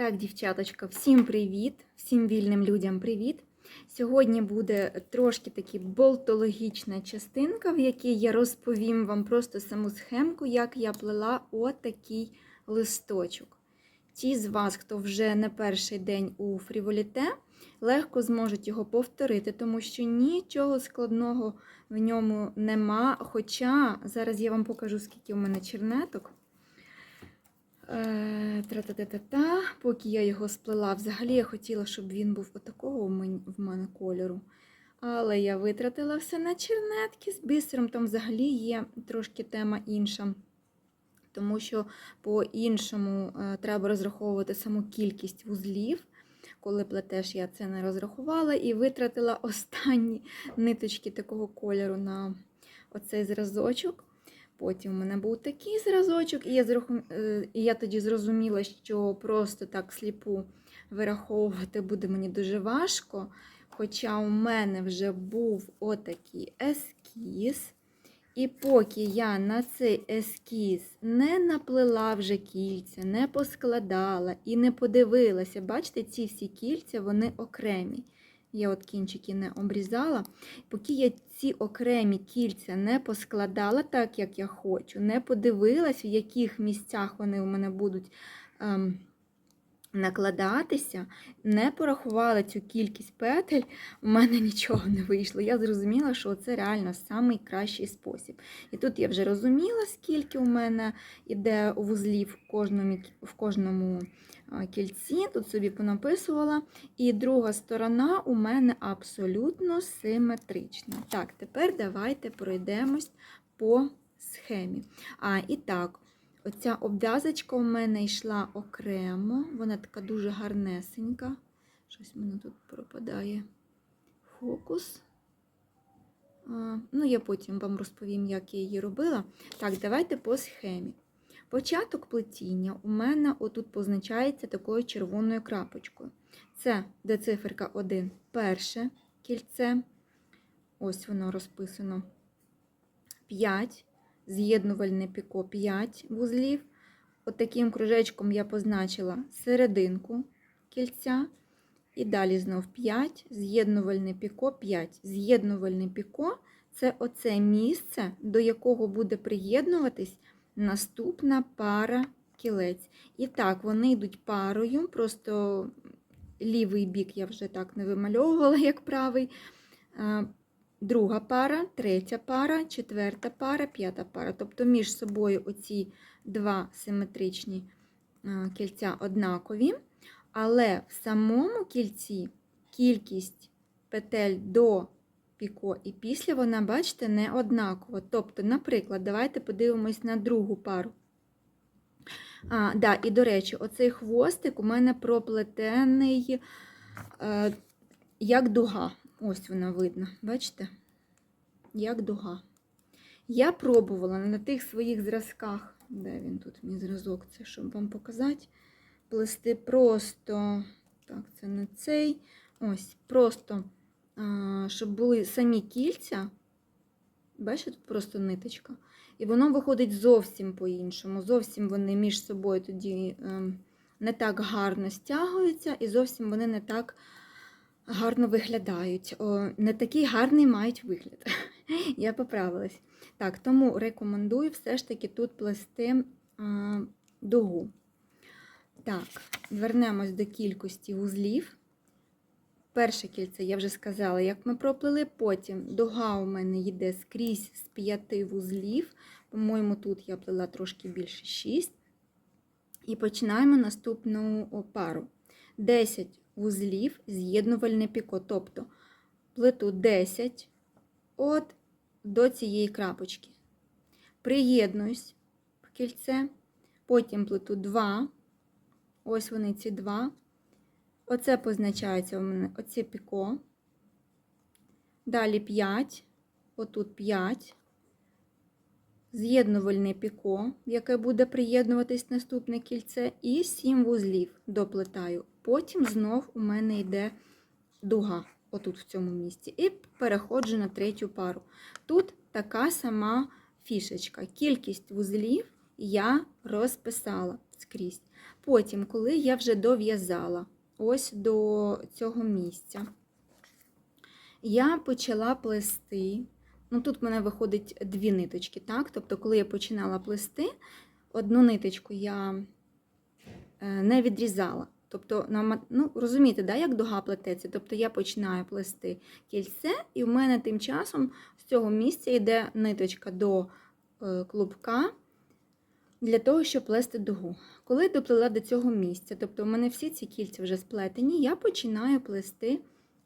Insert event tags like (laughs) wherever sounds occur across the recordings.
Так, дівчаточка, всім привіт! Всім вільним людям привіт! Сьогодні буде трошки таки болтологічна частинка, в якій я розповім вам просто саму схемку, як я плела отакий листочок. Ті з вас, хто вже не перший день у фріволіте, легко зможуть його повторити, тому що нічого складного в ньому нема. Хоча зараз я вам покажу, скільки у мене чернеток. Е, Тра-та-та-та-та. Поки я його сплела, взагалі я хотіла, щоб він був отакого в мене кольору. Але я витратила все на чернетки з бісером. Там взагалі є трошки тема інша. Тому що по-іншому е, треба розраховувати саму кількість вузлів. Коли плетеш, я це не розрахувала і витратила останні ниточки такого кольору на оцей зразочок. Потім у мене був такий зразочок, і я, зраху- е, і я тоді зрозуміла, що просто так сліпу вираховувати буде мені дуже важко. Хоча у мене вже був отакий ескіз. І поки я на цей ескіз не наплела вже кільця, не поскладала і не подивилася, бачите, ці всі кільця, вони окремі. Я от кінчики не обрізала. Поки я ці окремі кільця не поскладала так, як я хочу, не подивилась, в яких місцях вони у мене будуть ем, накладатися, не порахувала цю кількість петель, у мене нічого не вийшло. Я зрозуміла, що це реально найкращий спосіб. І тут я вже розуміла, скільки у мене йде вузлів в кожному, в кожному кільці. Тут собі понаписувала. І друга сторона у мене абсолютно симетрична. Так, тепер давайте пройдемось по схемі. А, і так, оця обв'язочка у мене йшла окремо, вона така дуже гарнесенька. Щось в мене тут пропадає фокус. Ну, я потім вам розповім, як я її робила. Так, давайте по схемі. Початок плетіння у мене отут позначається такою червоною крапочкою. Це де циферка 1 перше кільце. Ось воно розписано. 5, з'єднувальне піко 5 вузлів. Отаким кружечком я позначила серединку кільця. І далі знов 5, з'єднувальне піко 5. З'єднувальне піко це оце місце, до якого буде приєднуватись наступна пара кілець. І так, вони йдуть парою, просто лівий бік я вже так не вимальовувала, як правий. Друга пара, третя пара, четверта пара, п'ята пара. Тобто між собою оці два симетричні кільця однакові. Але в самому кільці кількість петель до піко і після вона, бачите, не однакова. Тобто, наприклад, давайте подивимось на другу пару. А, да, І, до речі, оцей хвостик у мене проплетений е, як дуга. Ось вона видно, бачите? Як дуга. Я пробувала на тих своїх зразках, де він тут, мій зразок, це щоб вам показати, плести просто, так, це не цей, ось, просто, а, щоб були самі кільця. Бачите, тут просто ниточка. І воно виходить зовсім по-іншому. Зовсім вони між собою тоді ем, не так гарно стягуються, і зовсім вони не так гарно виглядають. О, не такий гарний мають вигляд. (laughs) Я поправилась. Так, тому рекомендую все ж таки тут плести а, дугу. Так, вернемось до кількості вузлів. Перше кільце, я вже сказала, як ми проплили. Потім дуга у мене йде скрізь з п'яти вузлів. По-моєму, тут я плела трошки більше 6. І починаємо наступну пару. 10 вузлів з'єднувальне піко. Тобто плету 10 от до цієї крапочки. Приєднуюсь в кільце, потім плету 2. Ось вони ці два. Оце позначається у мене оце піко. Далі 5, отут 5. З'єднувальне піко, яке буде приєднуватись наступне кільце, і 7 вузлів доплетаю. Потім знов у мене йде дуга, отут в цьому місці, і переходжу на третю пару. Тут така сама фішечка. Кількість вузлів я розписала. скрізь. Потім, коли я вже дов'язала ось до цього місця, я почала плести. Ну, тут в мене виходить дві ниточки, так? Тобто, коли я починала плести, одну ниточку я е, не відрізала. Тобто, ну, розумієте, да, як дуга плететься? Тобто я починаю плести кільце, і в мене тим часом з цього місця йде ниточка до е, клубка для того, щоб плести дугу. Коли доплела до цього місця, тобто в мене всі ці кільця вже сплетені, я починаю плести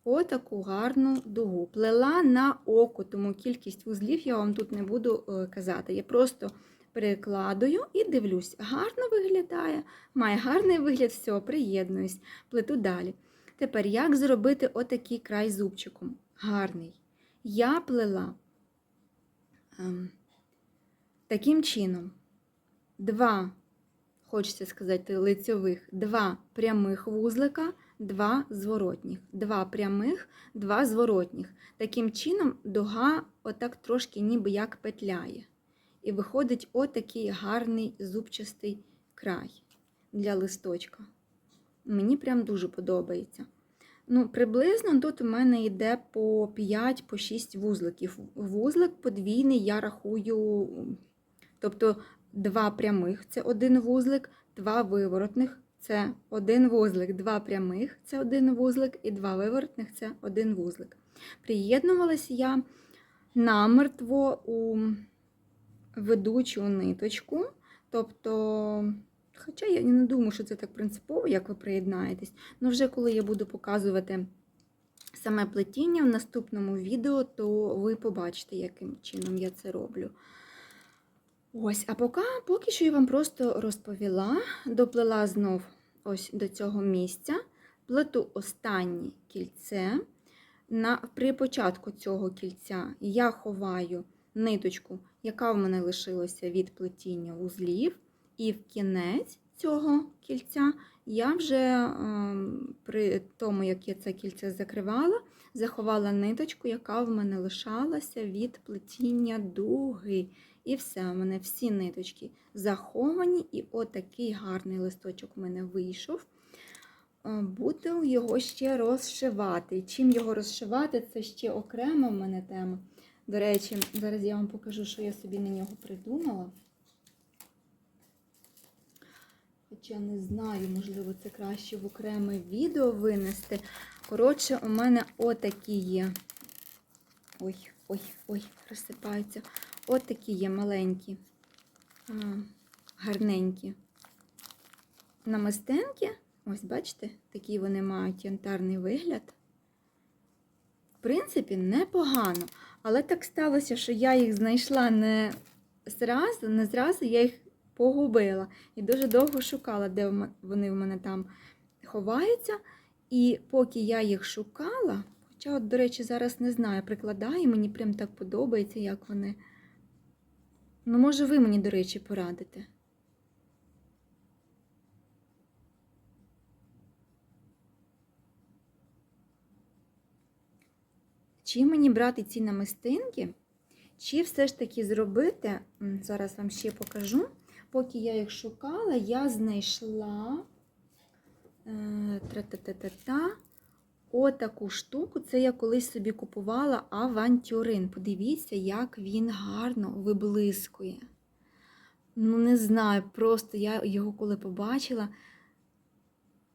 отаку гарну дугу. Плела на око, тому кількість вузлів я вам тут не буду е, казати. Я просто перекладую і дивлюсь, гарно виглядає, має гарний вигляд, все, приєднуюсь, плету далі. Тепер, як зробити отакий край зубчиком? Гарний. Я плела ем, таким чином. Два, хочеться сказати, лицьових, два прямих вузлика, два зворотніх. Два прямих, два зворотніх. Таким чином дуга отак трошки ніби як петляє. І виходить отакий гарний зубчастий край для листочка. Мені прям дуже подобається. Ну, Приблизно тут у мене йде по 5-6 по вузликів. Вузлик подвійний я рахую, тобто два прямих це один вузлик, два виворотних це один вузлик, два прямих це один вузлик, і два виворотних це один вузлик. Приєднувалася я намертво у ведучу ниточку. Тобто, хоча я не думаю, що це так принципово, як ви приєднаєтесь. Ну, вже коли я буду показувати саме плетіння в наступному відео, то ви побачите, яким чином я це роблю. Ось, а поки, поки що я вам просто розповіла, доплела знов ось до цього місця, плету останнє кільце. На, При початку цього кільця я ховаю ниточку, яка в мене лишилася від плетіння вузлів, і в кінець цього кільця я вже е, при тому, як я це кільце закривала, заховала ниточку, яка в мене лишалася від плетіння дуги. І все, у мене всі ниточки заховані, і отакий гарний листочок у мене вийшов. Е, Буду його ще розшивати. Чим його розшивати, це ще окрема в мене тема. До речі, зараз я вам покажу, що я собі на нього придумала. Хоча не знаю, можливо, це краще в окреме відео винести. Коротше, у мене отакі є. Ой, ой, ой, розсипаються. Отакі є маленькі, а, гарненькі намистинки. Ось, бачите, такі вони мають янтарний вигляд. В принципі, непогано. Але так сталося, що я їх знайшла не зразу, не зразу я їх погубила. І дуже довго шукала, де вони в мене там ховаються. І поки я їх шукала, хоча, от, до речі, зараз не знаю, прикладаю, мені прям так подобається, як вони. Ну, може, ви мені, до речі, порадите. Чи мені брати ці намистинки, чи все ж таки зробити, зараз вам ще покажу, поки я їх шукала, я знайшла е, тра-та-та-та-та, отаку штуку. Це я колись собі купувала авантюрин. Подивіться, як він гарно виблискує. Ну, не знаю, просто я його коли побачила.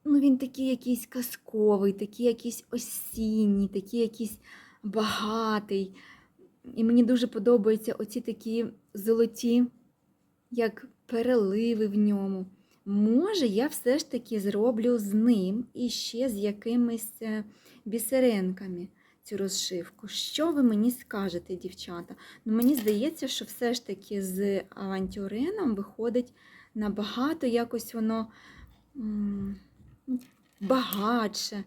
Ну, він такий якийсь казковий, такий якийсь осінній, такий якийсь багатий. І мені дуже подобаються оці такі золоті, як переливи в ньому. Може, я все ж таки зроблю з ним і ще з якимись е, бісеринками цю розшивку. Що ви мені скажете, дівчата? Ну, Мені здається, що все ж таки з авантюрином виходить набагато якось воно м, багатше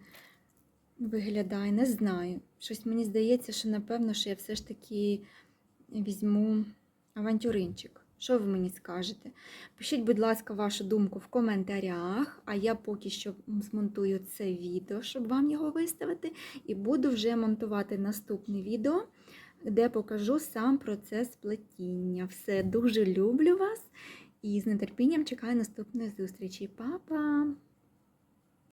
виглядає, не знаю. Щось мені здається, що напевно, що я все ж таки візьму авантюринчик. Що ви мені скажете? Пишіть, будь ласка, вашу думку в коментарях, а я поки що змонтую це відео, щоб вам його виставити. І буду вже монтувати наступне відео, де покажу сам процес плетіння. Все, дуже люблю вас І з нетерпінням чекаю наступної зустрічі. Па-па!